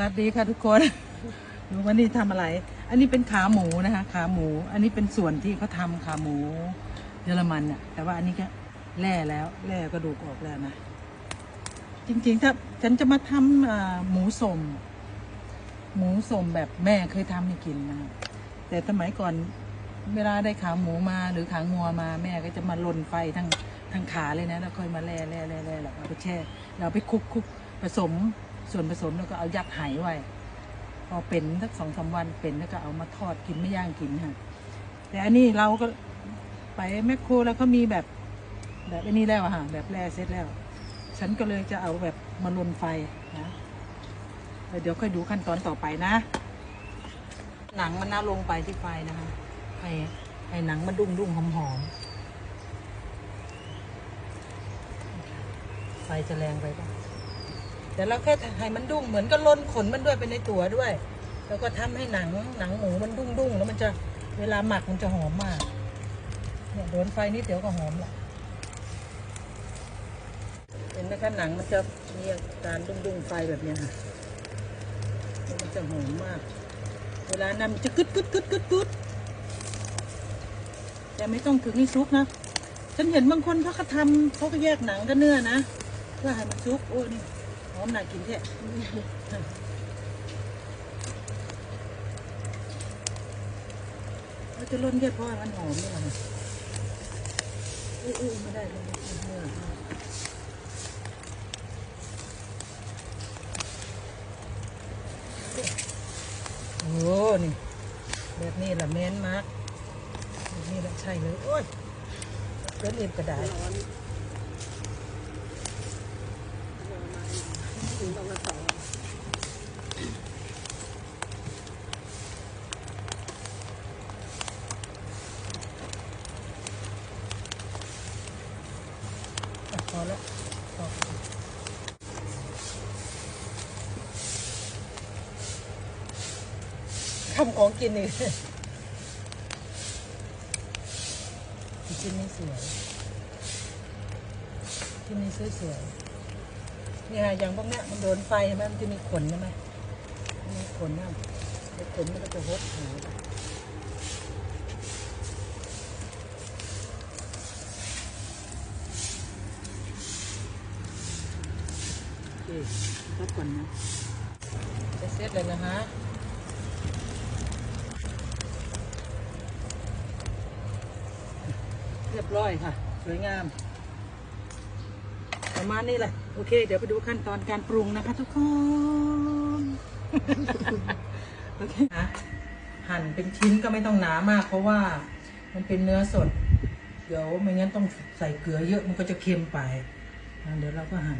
วัสดีค่ะทุกคนวันนี้ทำอะไร อันนี้เป็นขาหมูนะคะ ขาหมู อันนี้เป็นส่วนที่เขาทำขาหมูเยอรมันน่ะแต่ว่าอันนี้ก็แล่แล้วแล่กระดูกออกแล้วนะ จริงๆ ถ้าฉันจะมาทำหมูสม หมูสมแบบแม่เคยทำให้กินนะ แต่สมัยก่อนเวลาได้ขาหมูมาหรือขางัวมาแม่ก็จะมาลนไฟทั้งทั้งขาเลยนะ แล้วค่อยมาแล่แล่แล่แล่แล้วเอาไปแช่ เราไปคลุกคลุกผสม ส่วนผสมแล้วก็เอายัดไหไว้ พอเป็นสักสองสามวันเป็นแล้วก็เอามาทอดกินไม่ย่างกินค่ะ แต่อันนี้เราก็ไปแมคโครแล้วเขามีแบบแบบอันนี้แล้วอะค่ะแบบแร่เสร็จแล้ว ฉันก็เลยจะเอาแบบมาลนไฟนะเดี๋ยวค่อยดูขั้นตอนต่อไปนะ หนังมันน่าลงไปที่ไฟนะคะให้ให้หนังมันดุ้งดุ้งหอมหอมไฟจะแรงไปปะ แต่เราแค่ให้มันดุ้งเหมือนก็ล้นขนมันด้วยไปในตัวด้วย แล้วก็ทำให้หนังหนังหมูมันดุ้งดุ้งแล้วมันจะเวลาหมักมันจะหอมมากเนี่ยโดนไฟนิดเดียวก็หอมละเห็นไหมคะหนังมันจะมีการดุ้งๆไฟแบบนี้ค่ะมันจะหอมมาก เวลานั้นมันจะกึดกึดกึดกึดกึดแต่ไม่ต้องถึงให้ซุกนะฉันเห็นบางคนเขาก็ทำเขาก็แยกหนังกับเนื้อนะเพื่อให้มันซุกโอ้นี่ หอมน่ากินแท้เราจะล้นแค่เพราะมันหอมนี่แหละค่ะอุ้ยๆไม่ได้เลยเนื้อโอ้นี่ แบบนี้แหละแมนมากแบบนี้แหละใช่เลย โอ้ยเกินเอ็มกระดาษ อะพอแล้วพอทำของกินอีกชิ้นนี้สวยชิ้นนี้สวยสวย ๆนี่ค่ะอย่างพวกเนี้ยมันโดนไฟใช่ไหมมันจะมีขนใช่ไหมมีขนนะไอ้ขนมันก็จะหดหายโอเครับก่อนนะ จะเสร็จเลยนะฮะเรียบร้อยค่ะ สวยงาม ประมาณนี้แหละ โอเค เดี๋ยวไปดูขั้นตอนการปรุงนะคะทุกคน โอเคนะหั่นเป็นชิ้นก็ไม่ต้องหนามาก เพราะว่ามันเป็นเนื้อสด เดี๋ยวไม่งั้นต้องใส่เกลือเยอะมันก็จะเค็มไปเดี๋ยวเราก็หั่น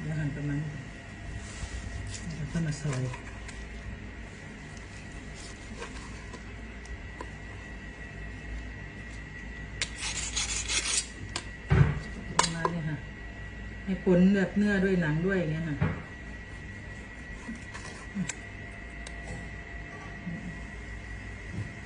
เดี๋ยวหั่นประมาณนี้แล้วก็มาซอย ประมาณนี้ค่ะ ให้ผลแบบเนื้อด้วยหนังด้วยอย่างเงี้ยค่ะ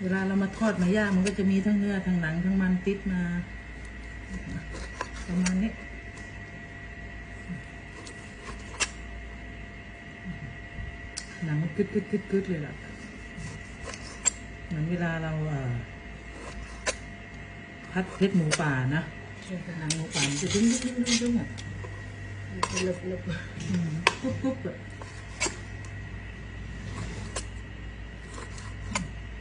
เวลาเรามาทอดมาย่างมันก็จะมีทั้งเนื้อทั้งหนังทั้งมันติดมา ประมาณนี้หนังมันกึดกึดกึดกึดเลยล่ะเหมือนเวลาเราเอ่อพัดเพชรหมูป่านะหนังหมูป่ามันจะดึงดึงดึงดึงดึงอะ เลิกเลิกอืมปุ๊บปุ๊บอะ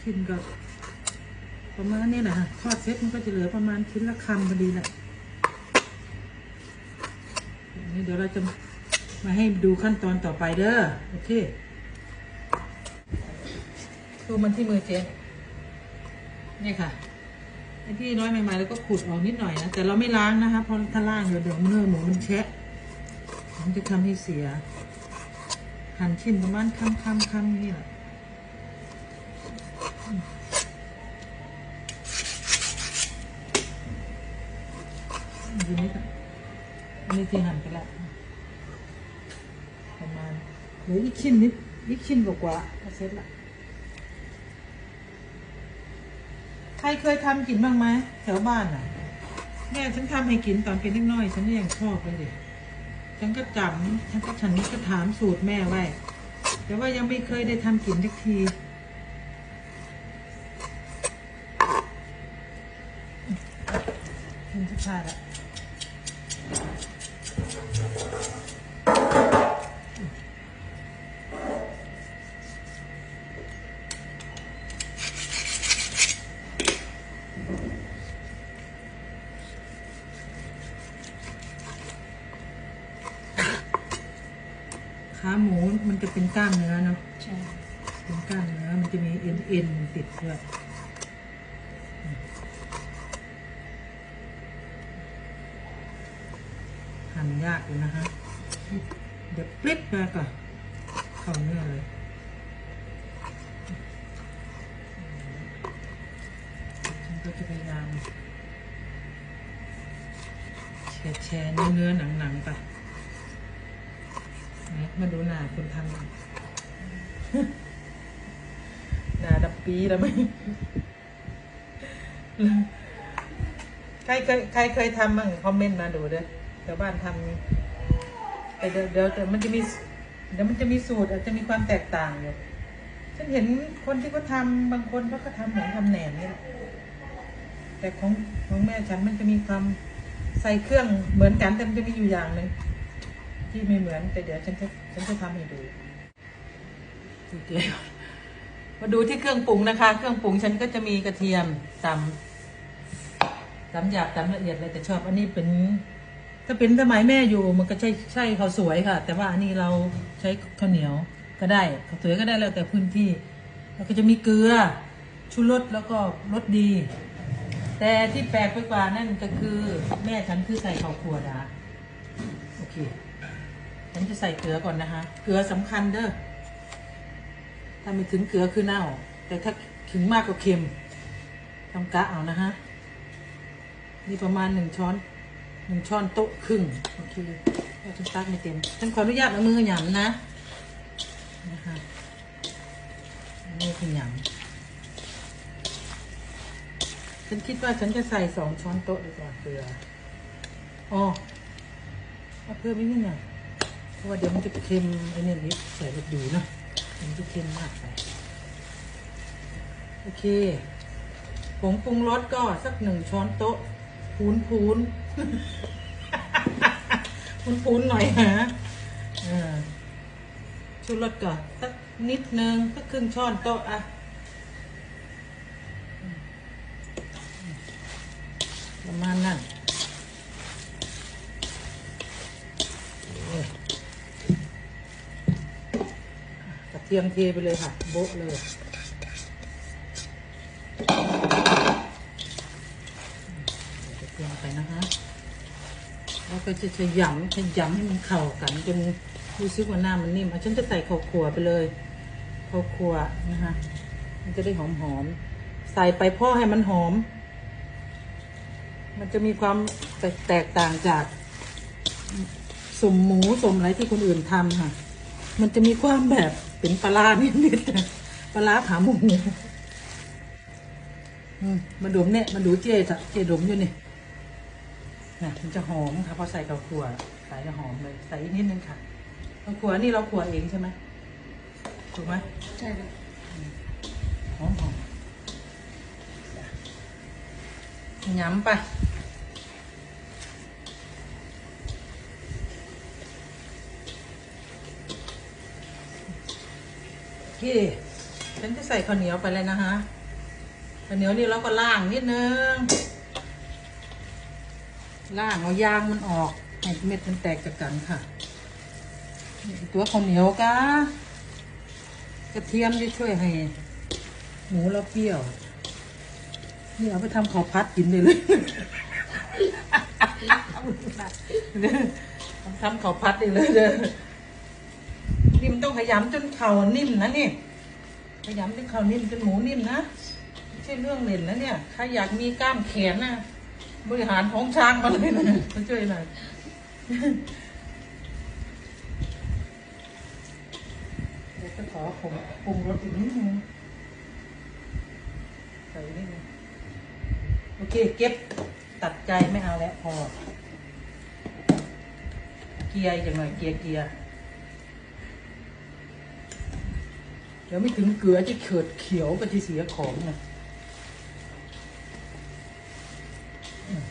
ชิ้นก็ประมาณนี้แหละค่ะทอดเสร็จมันก็จะเหลือประมาณชิ้นละคำพอดีแหละนี่เดี๋ยวเราจะมาให้ดูขั้นตอนต่อไปเด้อโอเคดูมันที่มือเจ๊นี่ค่ะไอ้ที่น้อยใหม่ๆแล้วก็ขุดออกนิดหน่อยนะแต่เราไม่ล้างนะคะเพราะถ้าล้างเดี๋ยวเดี๋ยวเนื้อหมูมันแฉะ มันจะทำให้เสีย หั่นชิ้นประมาณคำคำคำนี่แหละอืมดูนี่ค่ะอันนี้ที่หั่นไปแล้วประมาณเหลืออีกชิ้นนิดอีกชิ้นกว่าก็เสร็จละใครเคยทำกินบ้างไหมแถวบ้านอะแม่ฉันทำให้กินตอนเป็นเล็กน้อย ฉันยังชอบเลยเด็ก ฉันก็จำฉันก็ฉันก็ถามสูตรแม่ไว้ แต่ว่ายังไม่เคยได้ทำกินสักทีกินสักชาละ จะเป็นกล้ามเนื้อเนาะใช่เป็นกล้ามเนื้อมันจะมีเอ็นเอ็นติดด้วยหั่นยากอยู่นะฮะเดี๋ยวปลิดมาก่อนเข้าเนื้อเลยฉันก็จะพยายามแชร์แชร์เนื้อเนื้อหนังหนังๆไปไห นมาดูหน้าคนทำหน้าดับปีแล้วไหมใครเคยใครเคยทำบ้างคอมเมนต์มาดูเด้อแถวบ้านทำแต่เดี๋ยวเดี๋ยวแต่มันจะมีเดี๋ยวมันจะมีสูตร อาจจะมีความแตกต่างอยู่ฉันเห็นคนที่เขาทำบางคนเขาก็ทำเหมือนทำแหนมนี่แหละแต่ของของแม่ฉันมันจะมีความใส่เครื่องเหมือนกันแต่มันจะมีอยู่อย่างหนึ่ง ที่ไม่เหมือนแต่เดี๋ยวฉันจะฉันจะทำให้ดูโอเคมาดูที่เครื่องปรุงนะคะ เครื่องปรุงฉันก็จะมีกระเทียมตำตำหยาบตำละเอียดเลยแต่ชอบอันนี้เป็น ถ้าเป็นสมัยแม่อยู่มันก็ใช่ใช่ข้าวสวยค่ะ แต่ว่าอันนี้เราใช้ข้าวเหนียวก็ได้ข้าวสวยก็ได้แล้วแต่พื้นที่แล้วก็จะมีเกลือชูรสแล้วก็รสดี แต่ที่แปลกไปกว่านั่นก็คือ แม่ฉันคือใส่ข้าวคั่วดาโอเค ฉันจะใส่เกลือก่อนนะคะ เกลือสำคัญเด้อ ถ้าไม่ถึงเกลือคือเน่า แต่ถ้าถึงมากก็เค็มทำกะเอานะฮะ นี่ประมาณหนึ่งช้อนหนึ่งช้อนโต๊ะครึ่งโอเคเราจะตักไม่เต็มฉันขออนุญาตเอามือหยำนะ นะคะเอามือขยำฉันคิดว่าฉันจะใส่สองช้อนโต๊ะดีกว่าเกลืออ๋อเอาเพิ่มอีกนิดหน่อย เพราะว่าเดี๋ยวมันจะเค็มไอ้นี่นิดใส่รสดีเนะมันจะเค็มมากไปโอเคผงปรุงรสก็สักหนึ่งช้อนโต๊ะพูนพูนพูนพูนหน่อยฮะชูรสก่อนสักนิดนึงสักครึ่งช้อนโต๊ะอะประมาณนั้น ทียมเทไปเลยค่ะ โบ๊ะเลยกระเทียมไปนะคะแล้วก็จะขยำขยำให้มันเข้ากันจนรู้สึกว่าหน้ามันนิ่มอะฉันจะใส่ข้าวคั่วไปเลยข้าวคั่วนะคะมันจะได้หอมหอมใส่ไปพ่อให้มันหอม มันจะมีความแตกต่างจากสมหมูสมอะไรที่คนอื่นทำค่ะ มันจะมีความแบบ เป็นปลาร้านิดๆปลาร้าขาหมูอืมมาดมเนี่ยมาดูเจ๊จ้ะเจ๊ดมอยู่นี่นะมันจะหอมค่ะพอใส่กับขัวใส่จะหอมเลยใส่อีกนิดนึงค่ะข้าวขัวนี่เราขัวเองใช่ไหมถูกไหมใช่ค่ะหอมหอมย้ำไป โอเคฉันจะใส่ข้าวเหนียวไปเลยนะคะข้าวเหนียวนี่เราก็ล่างนิดนึงล่างเอายางมันออกให้เม็ดมันแตกจากกันค่ะ ตัวข้าวเหนียวกะกระเทียมจะช่วยให้ หมูเราเปรี้ยวนี่เอาไปทำข้าวพัดกินได้เลยทำข้าวพัดได้เลยเด้อ ต้องขยำจนเข่านิ่มนะนี่ขยำจนเข่านิ่มจนหมูนิ่มนะไม่ใช่เรื่องเล่นนะเนี่ยใครอยากมีกล้ามแขนนะบริหารท้องช้างมาเลยนะมาช่วยหน่อยเดี๋ยวจะขอผมปรุงรสอีกนิดนึงใส่นิดนึงโอเค เก็บตัดใจไม่เอาแล้วพอกินกียร์อย่างหน่อยเกียร์เกียร์ เดี๋ยวไม่ถึงเกลือจะเขิดเขียวก็จะเสียของไงอืม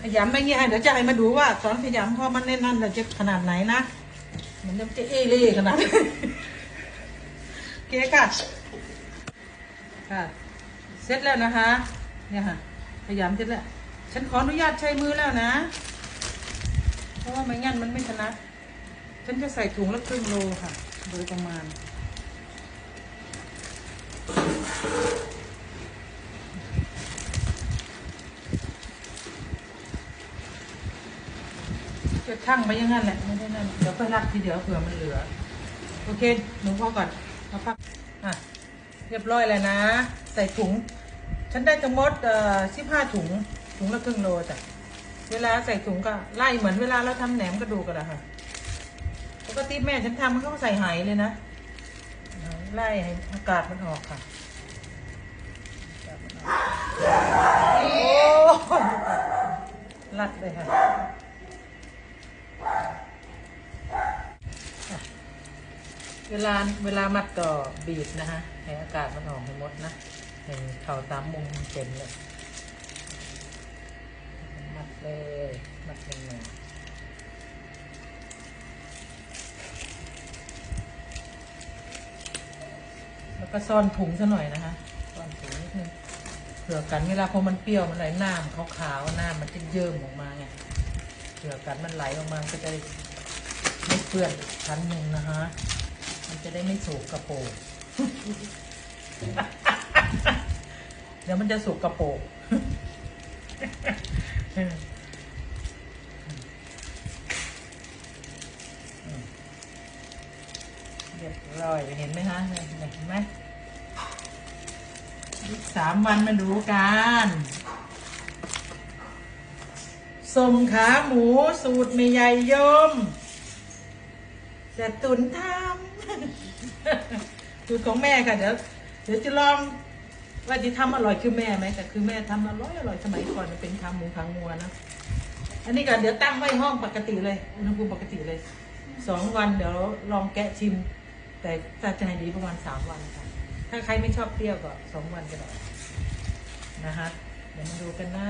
ขยำไปเงี้ยเดี๋ยวจะให้มาดูว่าตอนขยำพอมันแน่นนั่นเราจะขนาดไหนนะ มันจะเอเล่ขนาดไหนโอเคค่ะค่ะ เสร็จแล้วนะคะ เนี่ยค่ะขยำเสร็จแล้ว ฉันขออนุญาตใช้มือแล้วนะ เพราะว่าไม่งั้นมันไม่ชนะ ฉันจะใส่ถุงละครึ่งโลค่ะ โดยประมาณ จะชั่งไปอยังงั้นแหละไม่ได้นั่นเดี๋ยวก็รักทีเดียวเผื่อมันเหลือ โอเคหนูพ่อก่อนมาพักอะเรียบร้อยแล้วนะ ใส่ถุง ฉันได้ทั้งหมดเอ่อสิบห้าถุง ถุงละครึ่งโลจ้ะเวลาใส่ถุงก็ไล่เหมือนเวลาเราทำแหนมกระดูกกันแหละค่ะปกติแม่ฉันทำมันก็ใส่ไหเลยนะไล่ให้อากาศมันออกค่ะอากาศมันออกโอ้ัดเลยค่ะเวลาเวลามัดก็บีบนะฮะให้อากาศมันออกให้หมดนะให้เข่าตามมุมเต็มเลยมัดเลยมัดเป็นหนึ่งแล้วก็ซ่อนถุงซะหน่อยนะคะซ่อนถุงนิดนึง ลือกันเวลาพอมันเปรี้ยวมันไหลน้ำขาวๆน้ำมันจะเยิ้มออกมาไงเผื่อกันมันไหลออกมาก็จะไม่เปื้อนชั้นหนึ่งนะคะมันจะได้ไม่สูกกระโปรงเดี๋ยวมันจะสุกกระโปรงเรียบร้อยเห็นไหมฮะเห็นไหม สามวันมาดูกันสมขาหมูสูตรไม่ใหญ่ยม จะตุนทำสูตรของแม่ค่ะเดี๋ยวเดี๋ยวจะลองว่าจะทำอร่อยคือแม่ไหมแต่คือแม่ทำอร่อยอร่อยสมัยก่อนเป็นขาหมูขางัวนะอันนี้ก็เดี๋ยวตั้งไว้ห้องปกติเลยอุณหภูมิปกติเลยสองวันเดี๋ยวลองแกะชิม แต่ถ้าจะให้ดีประมาณสามวันค่ะ ถ้าใครไม่ชอบเปรี้ยวก็สองวันก็ได้นะคะ เดี๋ยวมาดูกันนะ